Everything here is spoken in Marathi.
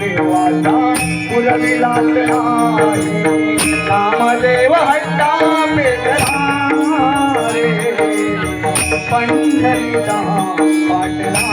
देवाचा पुरवी लागला कामदेव हट्टा पेटला रे पंढरीचा पाटला